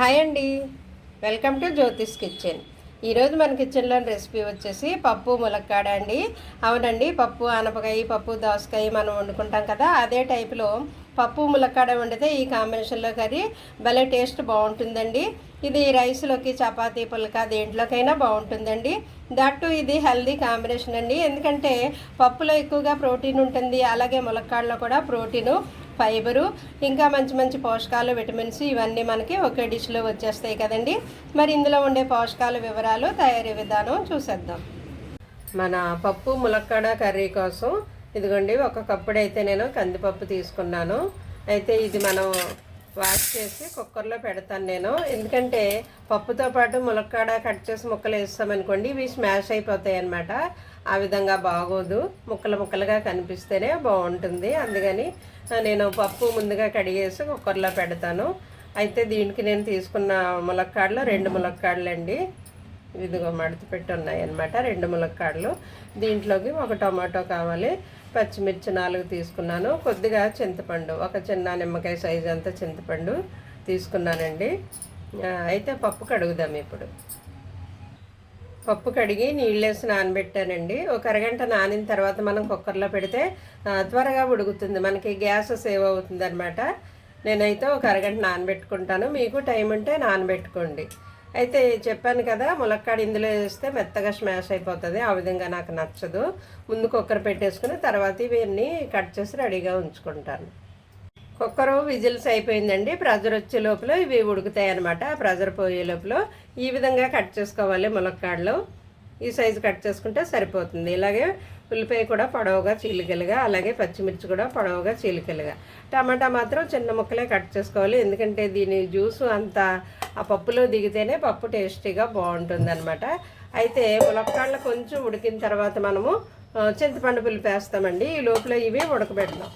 Hi అండి. Welcome to Jyothish kitchen. ఈరోజు మన కిచెన్లో రెసిపీ వచ్చేసి పప్పు ములక్కాడ అండి. అవునండి పప్పు ఆనపకాయ పప్పు దోసకాయ మనం వండుకుంటాం కదా అదే టైపులో పప్పు ములక్కాడ వండితే ఈ కాంబినేషన్లో కర్రీ భలే టేస్ట్ బాగుంటుందండి. ఇది రైస్లోకి చపాతీ పులక దేంట్లోకైనా బాగుంటుందండి. దట్టు ఇది హెల్దీ కాంబినేషన్ అండి. ఎందుకంటే పప్పులో ఎక్కువగా ప్రోటీన్ ఉంటుంది అలాగే ములక్కాడలో కూడా ప్రోటీను ఫైబరు ఇంకా మంచి మంచి పోషకాలు విటమిన్స్ ఇవన్నీ మనకి ఒకే డిష్లో వచ్చేస్తాయి కదండి. మరి ఇందులో ఉండే పోషకాల వివరాలు తయారీ విధానం చూసేద్దాం. మన పప్పు ములక్కాడ కర్రీ కోసం ఇదిగోండి ఒక కప్పుడు అయితే నేను కందిపప్పు తీసుకున్నాను. అయితే ఇది మనం వాష్ చేసి కుక్కర్లో పెడతాను నేను. ఎందుకంటే పప్పుతో పాటు ములక్కాడ కట్ చేసి ముక్కలు వేస్తామనుకోండి ఇవి స్మాష్ అయిపోతాయి అన్నమాట ఆ విధంగా బాగోదు. ముక్కలు ముక్కలుగా కనిపిస్తేనే బాగుంటుంది. అందుకని నేను పప్పు ముందుగా కడిగేసి కుక్కర్లో పెడతాను. అయితే దీనికి నేను తీసుకున్న ములక్కాడలు రెండు ములక్కాడలు అండి ఇదిగో మడత పెట్టి ఉన్నాయి అన్నమాట రెండు ములక్కాడలు. దీంట్లోకి ఒక టమాటో కావాలి. పచ్చిమిర్చి నాలుగు తీసుకున్నాను. కొద్దిగా చింతపండు ఒక చిన్న నిమ్మకాయ సైజు అంతా చింతపండు తీసుకున్నానండి. అయితే పప్పు కడుగుదాం ఇప్పుడు. పప్పు కడిగి నీళ్ళేసి నానబెట్టానండి. ఒక అరగంట నానిన తర్వాత మనం కుక్కర్లో పెడితే త్వరగా ఉడుకుతుంది. మనకి గ్యాస్ సేవ్ అవుతుంది అనమాట నేనైతే ఒక అరగంట నానబెట్టుకుంటాను. మీకు టైం ఉంటే నానబెట్టుకోండి. అయితే చెప్పాను కదా ములక్కాడ ఇందులో వేస్తే మెత్తగా స్మాష్ అయిపోతుంది. ఆ విధంగా నాకు నచ్చదు. ముందు కుక్కర్ పెట్టేసుకుని తర్వాత ఇవన్నీ కట్ చేసి రెడీగా ఉంచుకుంటాను. కుక్కరు విజిల్స్ అయిపోయిందండి. ప్రెజర్ వచ్చే లోపల ఇవి ఉడుకుతాయి అనమాట ప్రెజర్ పోయే లోపల ఈ విధంగా కట్ చేసుకోవాలి ములక్కాడలు. ఈ సైజు కట్ చేసుకుంటే సరిపోతుంది. ఇలాగే ఉల్లిపాయ కూడా పొడవుగా చీలికలుగా అలాగే పచ్చిమిర్చి కూడా పొడవుగా చీలికలుగా. టమాటా మాత్రం చిన్న ముక్కలే కట్ చేసుకోవాలి. ఎందుకంటే దీని జ్యూసు అంతా ఆ పప్పులో దిగితేనే పప్పు టేస్టీగా బాగుంటుంది అనమాట అయితే ములక్కాడలు కొంచెం ఉడికిన తర్వాత మనము చింతపండు పులిపేస్తామండి ఈ లోపల ఇవి ఉడకబెడదాం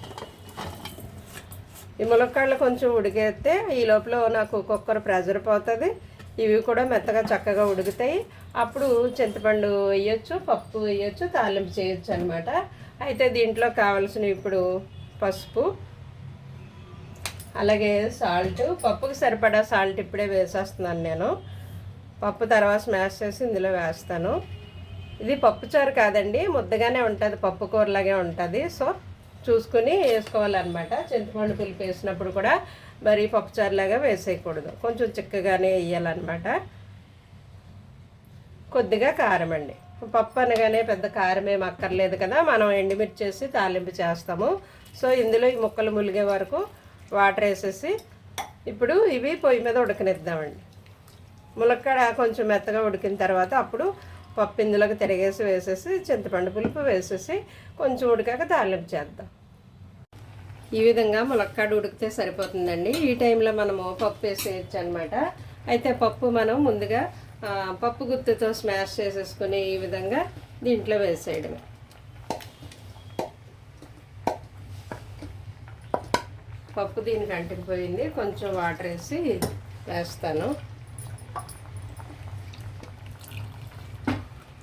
ఈ ములక్కాడలు కొంచెం ఉడికేస్తే ఈ లోపల నాకు కుక్కర్ ప్రెజర్ పోతుంది. ఇవి కూడా మెత్తగా చక్కగా ఉడుకుతాయి. అప్పుడు చింతపండు వేయచ్చు పప్పు వేయచ్చు తాలింపు చేయొచ్చు అనమాట అయితే దీంట్లో కావలసిన ఇప్పుడు పసుపు అలాగే సాల్ట్. పప్పుకి సరిపడా సాల్ట్ ఇప్పుడే వేసేస్తున్నాను నేను. పప్పు తర్వాత స్మాష్ చేసి ఇందులో వేస్తాను. ఇది పప్పు చారు కాదండి ముద్దగానే ఉంటుంది పప్పు కూరలాగే ఉంటుంది. సో చూసుకుని వేసుకోవాలన్నమాట. చింతపండు పులుపు వేసినప్పుడు కూడా మరి పప్పుచారులాగా వేసేయకూడదు. కొంచెం చిక్కగానే వేయాలన్నమాట. కొద్దిగా కారం అండి. పప్పు అనగానే పెద్ద కారం ఏం అక్కర్లేదు కదా. మనం ఎండుమిర్చి చేసి తాలింపు చేస్తాము. సో ఇందులో ఈ ముక్కలు ములిగే వరకు వాటర్ వేసేసి ఇప్పుడు ఇవి పొయ్యి మీద ఉడకనిద్దామండి. ములక్కడ కొంచెం మెత్తగా ఉడికిన తర్వాత అప్పుడు పప్పు ఇందులోకి తిరిగేసి వేసేసి చింతపండు పులుపు వేసేసి కొంచెం ఉడికాక తాలింపు చేద్దాం. ఈ విధంగా ములక్కాడ ఉడికితే సరిపోతుందండి. ఈ టైంలో మనము పప్పు వేసేయచ్చు అనమాట అయితే పప్పు మనం ముందుగా పప్పు గుత్తితో స్మాష్ చేసేసుకుని ఈ విధంగా దీంట్లో వేసేయడమే. పప్పు దీనికి అంటుకుపోయింది. కొంచెం వాటర్ వేసి వేస్తాను.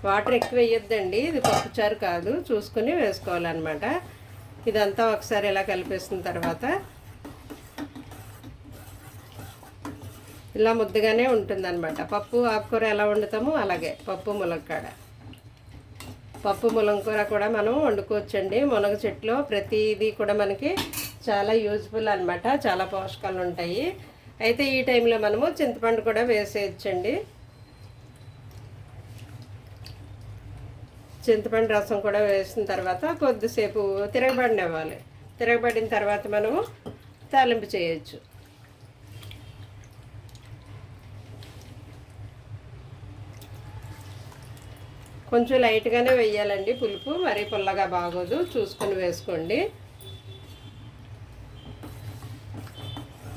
వాటర్ ఎక్కువ వేయొద్దండి. ఇది పప్పుచారు కాదు. చూసుకుని వేసుకోవాలన్నమాట. ఇదంతా ఒకసారి ఇలా కలిపేసిన తర్వాత ఇలా ముద్దగానే ఉంటుందన్నమాట. పప్పు ఆకుకూర ఎలా వండుతామో అలాగే. పప్పు ములక్కాడ పప్పు ములంకూర కూడా మనం వండుకోవచ్చండి. మునగ చెట్లో ప్రతిదీ కూడా మనకి చాలా యూజ్ఫుల్ అనమాట చాలా పోషకాలు ఉంటాయి. అయితే ఈ టైంలో మనము చింతపండు కూడా వేసేయచ్చండి. చింతపండు రసం కూడా వేసిన తర్వాత కొద్దిసేపు తిరగబడినివ్వాలి. తిరగబడిన తర్వాత మనము తాలింపు చేయొచ్చు. కొంచెం లైట్గానే వేయాలండి పులుపు. మరీ పుల్లగా బాగోదు. చూసుకొని వేసుకోండి.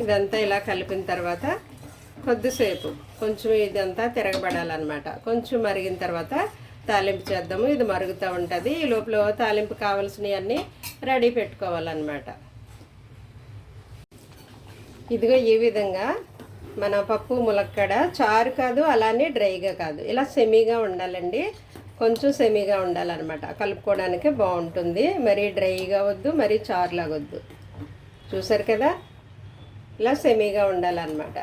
ఇదంతా ఇలా కలిపిన తర్వాత కొద్దిసేపు కొంచెం ఇదంతా తిరగబడాలన్నమాట. కొంచెం మరిగిన తర్వాత తాలింపు చేద్దాము. ఇది మరుగుతూ ఉంటుంది. ఈ లోపల తాలింపు కావాల్సినవి అన్నీ రెడీ పెట్టుకోవాలన్నమాట. ఇదిగో ఈ విధంగా మన పప్పు ములక్కడ చారు కాదు అలానే డ్రైగా కాదు. ఇలా సెమీగా ఉండాలండి. కొంచెం సెమీగా ఉండాలన్నమాట. కలుపుకోవడానికి బాగుంటుంది. మరీ డ్రైగా వద్దు మరీ చారులాగొద్దు చూసారు కదా? ఇలా సెమీగా ఉండాలన్నమాట.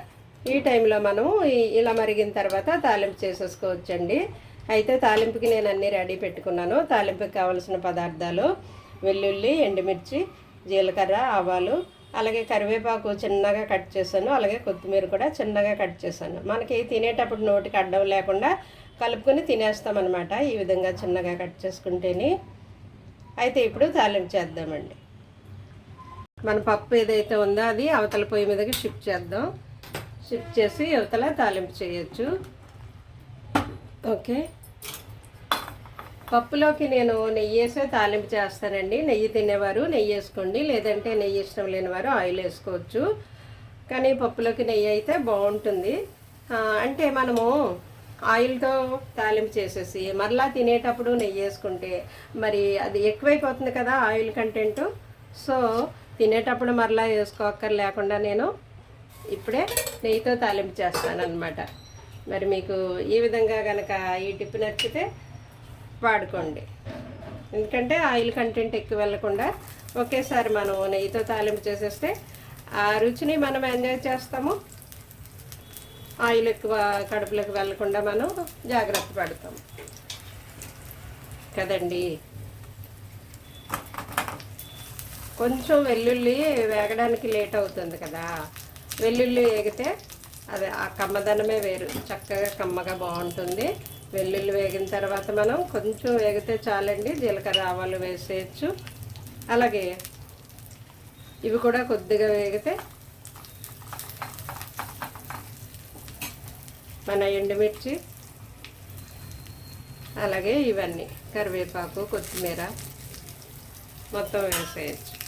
ఈ టైంలో మనం ఇలా మరిగిన తర్వాత తాలింపు చేసేసుకోవచ్చండి. అయితే తాలింపుకి నేను అన్నీ రెడీ పెట్టుకున్నాను. తాలింపుకి కావలసిన పదార్థాలు వెల్లుల్లి ఎండుమిర్చి జీలకర్ర ఆవాలు అలాగే కరివేపాకు చిన్నగా కట్ చేశాను. అలాగే కొత్తిమీర కూడా చిన్నగా కట్ చేశాను. మనకి తినేటప్పుడు నోటికి అడ్డం లేకుండా కలుపుకొని తినేస్తామన్నమాట. ఈ విధంగా చిన్నగా కట్ చేసుకుంటేనే. అయితే ఇప్పుడు తాలింపు చేద్దామండి. మన పప్పు ఏదైతే ఉందో అది అవతల పొయ్యి మీదకి షిఫ్ట్ చేద్దాం. షిఫ్ట్ చేసి అవతల తాలింపు చేయొచ్చు. ఓకే. పప్పులోకి నేను నెయ్యి వేసే తాలింపు చేస్తానండి. నెయ్యి తినేవారు నెయ్యి వేసుకోండి లేదంటే నెయ్యి ఇష్టం లేనివారు ఆయిల్ వేసుకోవచ్చు. కానీ పప్పులోకి నెయ్యి అయితే బాగుంటుంది. అంటే మనము ఆయిల్తో తాలింపు చేసేసి మరలా తినేటప్పుడు నెయ్యి వేసుకుంటే మరి అది ఎక్కువైపోతుంది కదా ఆయిల్ కంటెంట్. సో తినేటప్పుడు మరలా వేసుకోక్కర్ లేకుండా నేను ఇప్పుడే నెయ్యితో తాలింపు చేస్తాను అనమాట మరి మీకు ఈ విధంగా కనుక ఈ టిప్ నచ్చితే వాడుకోండి. ఎందుకంటే ఆయిల్ కంటెంట్ ఎక్కువ వెళ్ళకుండా ఒకేసారి మనం నెయ్యితో తాలింపు చేసేస్తే ఆ రుచిని మనం ఎంజాయ్ చేస్తాము. ఆయిల్ ఎక్కువ కడుపులోకి వెళ్ళకుండా మనం జాగ్రత్త పడతాం కదండి? కొంచెం వెల్లుల్లి వేగడానికి లేట్ అవుతుంది కదా. వెల్లుల్లి వేగితే అది ఆ కమ్మదనమే వేరు. చక్కగా కమ్మగా బాగుంటుంది. వెల్లుల్లి వేగిన తర్వాత మనం కొంచెం వేగితే చాలండి జీలకర్ర ఆవాలు వేసేయచ్చు. అలాగే ఇవి కూడా కొద్దిగా వేగితే మన ఎండుమిర్చి అలాగే ఇవన్నీ కరివేపాకు కొత్తిమీర మొత్తం వేసేయచ్చు.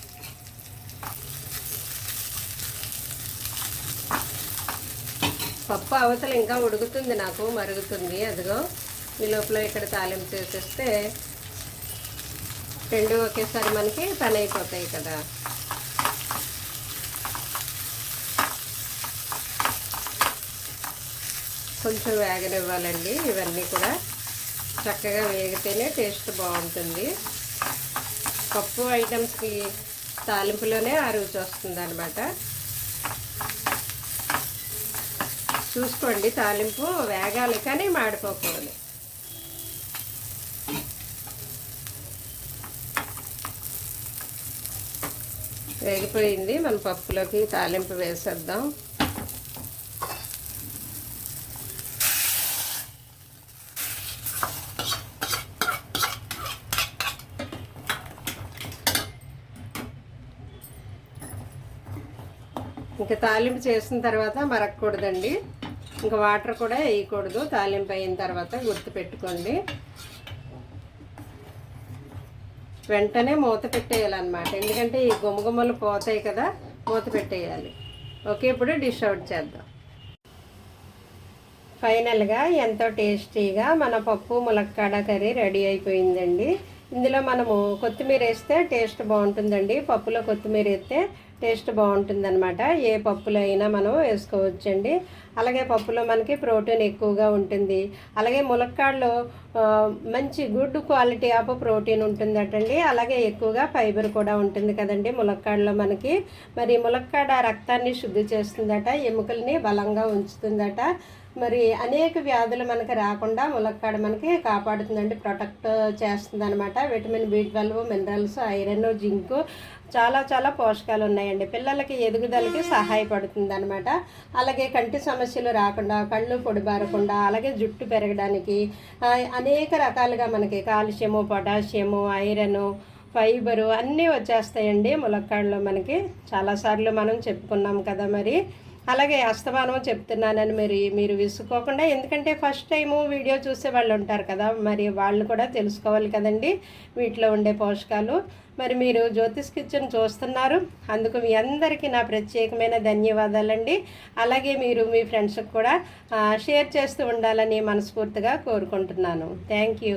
పప్పు అవతల ఇంకా ఉడుకుతుంది నాకు మరుగుతుంది. అదిగో ఈ లోపల ఇక్కడ తాలింపు చేసేస్తే రెండు ఒకేసారి మనకి పని అయిపోతాయి కదా. కొంచెం వేగనివ్వాలండి. ఇవన్నీ కూడా చక్కగా వేగితేనే టేస్ట్ బాగుంటుంది. పప్పు ఐటమ్స్కి తాలింపులోనే ఆ రుచి వస్తుంది అనమాట చూసుకోండి తాలింపు వేగాలి కానీ మాడిపోకూడదు. వేగిపోయింది. మన పప్పులోకి తాలింపు వేసేద్దాం. ఇంకా తాలింపు చేసిన తర్వాత మరగకూడదండి. ఇంకా వాటర్ కూడా వేయకూడదు. తాలింపు అయిన తర్వాత గుర్తుపెట్టుకోండి. వెంటనే మూత పెట్టేయాలన్నమాట. ఎందుకంటే ఈ గుమ్మగుమ్మలు పోతాయి కదా మూత పెట్టేయాలి. ఓకే ఇప్పుడు డిష్ అవుట్ చేద్దాం. ఫైనల్గా ఎంతో టేస్టీగా మన పప్పు ములక్కాడ కర్రీ రెడీ అయిపోయిందండి. ఇందులో మనము కొత్తిమీర వేస్తే టేస్ట్ బాగుంటుందండి. పప్పులో కొత్తిమీర వేస్తే టేస్ట్ బాగుంటుందన్నమాట. ఏ పప్పులో అయినా మనం వేసుకోవచ్చండి. అలాగే పప్పులో మనకి ప్రోటీన్ ఎక్కువగా ఉంటుంది. అలాగే ములక్కాడలో మంచి గుడ్ క్వాలిటీ ఆఫ్ ప్రోటీన్ ఉంటుందటండి. అలాగే ఎక్కువగా ఫైబర్ కూడా ఉంటుంది కదండి ములక్కాడలో మనకి. మరి ములక్కాడ రక్తాన్ని శుద్ధి చేస్తుందట ఎముకల్ని బలంగా ఉంచుతుందట. మరి అనేక వ్యాధులు మనకి రాకుండా ములక్కాడ మనకి కాపాడుతుందండి ప్రొటెక్ట్ చేస్తుంది అనమాట vitamin B twelve minerals iron zinc చాలా చాలా పోషకాలు ఉన్నాయండి. పిల్లలకి ఎదుగుదలకి సహాయపడుతుంది అనమాట అలాగే కంటి సమస్యలు రాకుండా కళ్ళు పొడిబారకుండా అలాగే జుట్టు పెరగడానికి అనేక రకాలుగా మనకి కాల్షియము పొటాషియము ఐరన్ ఫైబరు అన్నీ వచ్చేస్తాయండి. ములక్కాడలో మనకి చాలాసార్లు మనం చెప్పుకున్నాం కదా మరి. అలాగే అస్తమానం చెప్తున్నానని మరి మీరు విసుకోకుండా ఎందుకంటే ఫస్ట్ టైము వీడియో చూసే వాళ్ళు ఉంటారు కదా మరి వాళ్ళు కూడా తెలుసుకోవాలి కదండి వీటిలో ఉండే పోషకాలు. మరి మీరు జ్యోతిష్ కిచెన్ చూస్తున్నారు. అందుకు మీ అందరికీ నా ప్రత్యేకమైన ధన్యవాదాలండి. అలాగే మీరు మీ ఫ్రెండ్స్కి కూడా షేర్ చేస్తూ ఉండాలని మనస్ఫూర్తిగా కోరుకుంటున్నాను. Thank you.